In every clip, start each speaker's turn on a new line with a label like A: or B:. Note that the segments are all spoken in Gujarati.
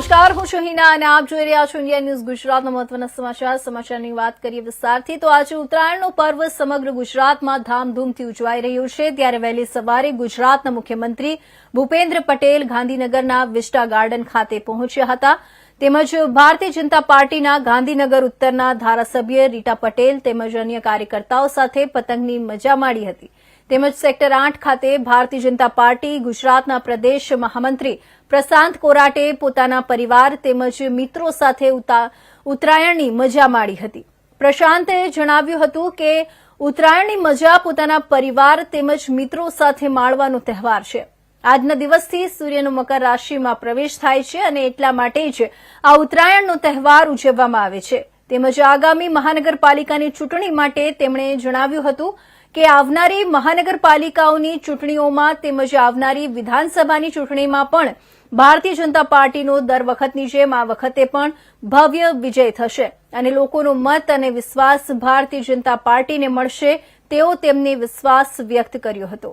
A: નમસ્કાર, હું શહીના અને આપ જોઈ રહ્યા છો ઇન્ડિયા ન્યૂઝ ગુજરાતના મહત્વના સમાચાર. સમાચારની વાત કરીએ વિસ્તારથી, તો આજે ઉત્તરાયણનો પર્વ સમગ્ર ગુજરાતમાં ધામધૂમથી ઉજવાઈ રહ્યું છે. ત્યારે વહેલી સવારે ગુજરાતના મુખ્યમંત્રી ભૂપેન્દ્ર પટેલ ગાંધીનગરના વિસ્ટા ગાર્ડન ખાતે પહોંચ્યા હતા. તેમજ ભારતીય જનતા પાર્ટીના ગાંધીનગર ઉત્તરના ધારાસભ્ય રીટા પટેલ તેમજ અન્ય કાર્યકર્તાઓ સાથે પતંગની મજા માણી હતી. તેમજ સેક્ટર આઠ ખાતે ભારતીય જનતા પાર્ટી, ગુજરાતના પ્રદેશ મહામંત્રી પ્રશાંત કોરાટે પોતાના પરિવાર તેમજ મિત્રો સાથે ઉતા- ઉત્તરાયણની મજા માણી હતી. પ્રશાંતે જણાવ્યું હતું કે, ઉત્તરાયણની મજા પોતાના પરિવાર તેમજ મિત્રો સાથે માણવાનો તહેવાર છે. આજના દિવસથી સૂર્યનો મકર રાશિમાં પ્રવેશ થાય છે અને એટલા માટે જ આ ઉત્તરાયણનો તહેવાર ઉજવવામાં આવે છે. તેમજ આગામી મહાનગરપાલિકાની ચૂંટણી માટે તેમણે જણાવ્યું હતું કે આવનારી મહાનગરપાલિકાઓની ચૂંટણીઓમાં તેમજ આવનારી વિધાનસભાની ચૂંટણીમાં પણ ભારતીય જનતા પાર્ટીનો દર વખતની જેમ આ વખતે પણ ભવ્ય વિજય થશે. અને લોકોનો મત અને વિશ્વાસ ભારતીય જનતા પાર્ટીને મળશે તેવો તેમને વિશ્વાસ વ્યક્ત કર્યો હતો.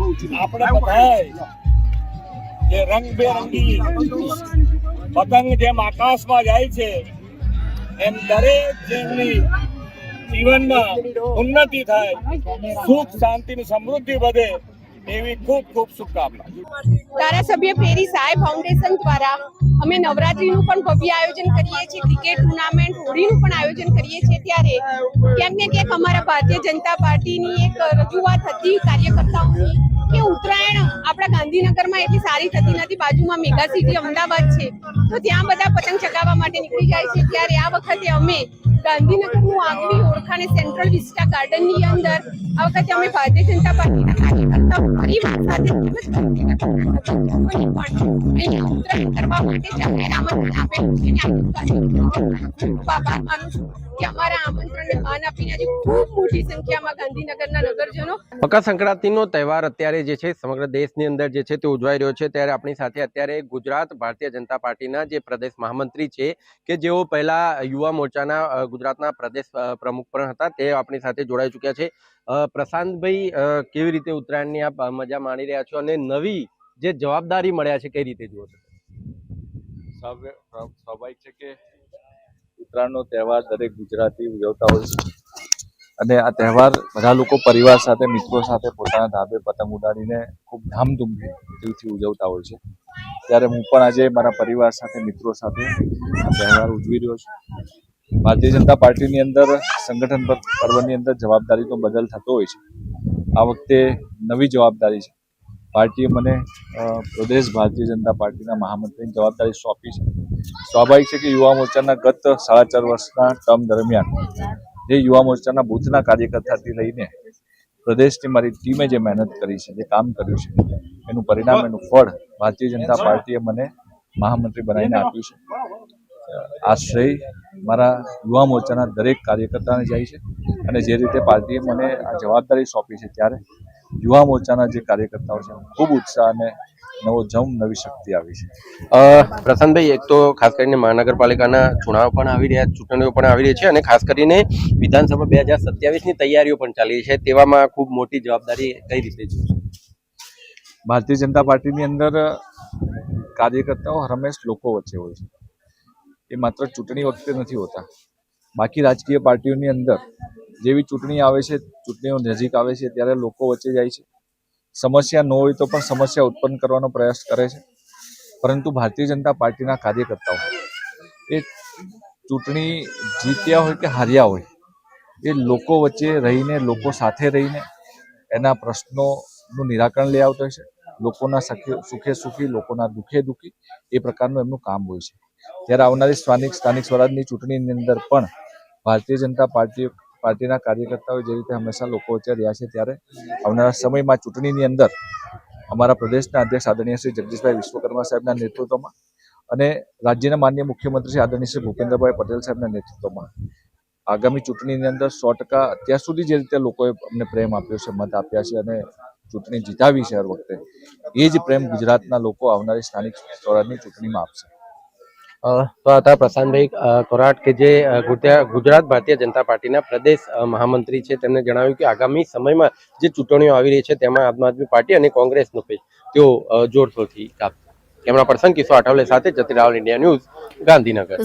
B: આપણે બધાય જે રંગબેરંગી પતંગ જેમ આકાશમાં જાય છે, એમ દરેક જેમની જીવનમાં ઉન્નતિ થાય, સુખ શાંતિ ની સમૃદ્ધિ વધે
C: ધારાસભ્ય ફેરી સાહેબ ફાઉન્ડેશન દ્વારા અમે નવરાત્રીનું પણ ભવ્ય આયોજન કરીએ છીએ, ક્રિકેટ ટુર્નામેન્ટ, હોળીનું પણ આયોજન કરીએ છીએ ત્યારે ક્યાંક ને અમારા ભારતીય જનતા પાર્ટીની એક રજૂઆત હતી કાર્યકર્તાઓની. કે ઉત્તરાયણ આપણા ગાંધીનગરમાં એટલી સારી થતી નથી. બાજુમાં મેગા સિટી અમદાવાદ છે. તો ત્યાં બધા પતંગ ચગાવવા માટે નીકળી જાય છે. ત્યારે આ વખતે અમે ગાંધીનગરનું આગવી ઓળખાણ સેન્ટ્રલ વિસ્ટા ગાર્ડનની અંદર, આ વખતે અમે ભારતીય જનતા પાર્ટીના કાર્યકર્તાઓ પરિવાર સાથે તેમજ કરવા માટે
D: મકર સંક્રાંતિનો તહેવાર અત્યારે જે છે, સમગ્ર દેશની અંદર જે છે, તે ઉજવાઈ રહ્યો છે. ત્યારે આપણી સાથે અત્યારે ગુજરાત ભારતીય જનતા પાર્ટીના જે પ્રદેશ મહામંત્રી છે, કે જેઓ પહેલા યુવા મોરચાના ગુજરાતના પ્રદેશ પ્રમુખ પણ હતા. તે આપણી સાથે જોડાઈ ચૂક્યા છે. પ્રશાંતભાઈ કેવી રીતે ઉત્તરાયણની આપ મજા માણી રહ્યા છો? અને નવી જે જવાબદારી મળ્યા છે, કઈ રીતે જુઓ છો?
E: સ્વાભા- સ્વા- સ્વાભાવિક છે કે ઉત્તરાયણનો તહેવાર દરેક ગુજરાતી ઉજવતા હોય છે. અને આ તહેવાર બધા લોકો પરિવાર સાથે, મિત્રો સાથે પોતાના ધાબે પતંગ ઉડાડીને ખૂબ ધામધૂમથી ઉજવતા હોય છે. ત્યારે હું પણ આજે મારા પરિવાર સાથે, મિત્રો સાથે આ તહેવાર ઉજવી રહ્યો છું. ભારતીય જનતા પાર્ટીની અંદર સંગઠન પર્વની અંદર જવાબદારીનો બદલ થતો હોય છે. આ વખતે નવી જવાબદારી છે. પાર્ટીએ મને પ્રદેશ ભારતીય જનતા પાર્ટીના મહામંત્રીની જવાબદારી સોંપી છે. સ્વાભાવિક છે કે યુવા મોરચાના ગત સાડા ચાર વર્ષના ટર્મ દરમિયાન જે યુવા મોરચાના બૂથના કાર્યકર્તાથી લઈને પ્રદેશની મારી ટીમે જે મહેનત કરી છે, જે કામ કર્યું છે, એનું પરિણામ, એનું ફળ ભારતીય જનતા પાર્ટીએ મને મહામંત્રી બનાવીને આપ્યું છે. આ શ્રેય મારા યુવા મોરચાના દરેક કાર્યકર્તાને જાય છે અને જે રીતે પાર્ટીએ મને આ જવાબદારી સોંપી છે ત્યારે યુવા મોરચાના જે કાર્યકર્તાઓ છે ખૂબ ઉત્સાહ અને નવો જમ નવી શક્તિ આવી છે.
D: પ્રશાંતભાઈ એક તો ખાસ કરીને મહાનગરપાલિકાના ચુનાવ પણ આવી રહ્યા ચૂંટણીઓ પણ આવી રહી છે અને ખાસ કરીને વિધાનસભા બે હજાર સત્યાવીસની તૈયારીઓ પણ ચાલી રહી છે તેવામાં ખૂબ મોટી જવાબદારી કઈ રીતે છે?
E: ભારતીય જનતા પાર્ટીની અંદર કાર્યકર્તાઓ હંમેશ લોકો વચ્ચે હોય છે. એ માત્ર ચૂંટણી વખતે નથી હોતા. બાકી રાજકીય પાર્ટીઓની અંદર જેવી ચૂંટણી આવે છે, ચૂંટણીઓ નજીક આવે છે, ત્યારે લોકો વચ્ચે જાય છે. સમસ્યા ન હોય તો પણ સમસ્યા ઉત્પન્ન કરવાનો પ્રયાસ કરે છે. પરંતુ ભારતીય જનતા પાર્ટીના કાર્યકર્તાઓ, એ ચૂંટણી જીત્યા હોય કે હાર્યા હોય, એ લોકો વચ્ચે રહીને, લોકો સાથે રહીને એના પ્રશ્નોનું નિરાકરણ લઈ આવતો હોય છે. લોકોના સખે સુખે લોકોના દુઃખે દુઃખી એ પ્રકારનું એમનું કામ હોય છે. ત્યારે આવનારી સ્થાનિક સ્થાનિક સ્વરાજની ચૂંટણીની અંદર પણ ભારતીય જનતા પાર્ટી પાર્ટીના કાર્યકર્તાઓ જે રીતે હંમેશા લોકો વચ્ચે રહ્યા છે ત્યારે આવનારા સમયમાં ચૂંટણીની અંદર અમારા પ્રદેશના અધ્યક્ષ આદરણીય શ્રી જગદીશભાઈ વિશ્વકર્મા સાહેબના નેતૃત્વમાં અને રાજ્યના માન્ય મુખ્યમંત્રી શ્રી આદરણીય શ્રી ભૂપેન્દ્રભાઈ પટેલ સાહેબના નેતૃત્વમાં આગામી ચૂંટણીની અંદર સો ટકા અત્યાર સુધી જે રીતે લોકોએ અમને પ્રેમ આપ્યો છે, મત આપ્યા છે અને ચૂંટણી જીતાવી છે હર વખતે, એ જ પ્રેમ ગુજરાતના લોકો આવનારી સ્થાનિક સ્વરાજની ચૂંટણીમાં આપશે.
D: તો પ્રશાંતભાઈ કોરાટ કે જે ગુજરાત ભારતીય જનતા પાર્ટીના પ્રદેશ મહામંત્રી છે. તેમણે જણાવ્યું કે આગામી સમયમાં જે ચૂંટણીઓ આવી રહી છે, તેમાં આમ આદમી પાર્ટી અને કોંગ્રેસનો પેજ તેઓ જોરશોરથી કાપશે કેમેરા પર્સન કિશોર આઠવલે સાથે જતી રાવલ ઇન્ડિયા ન્યૂઝ ગાંધીનગર.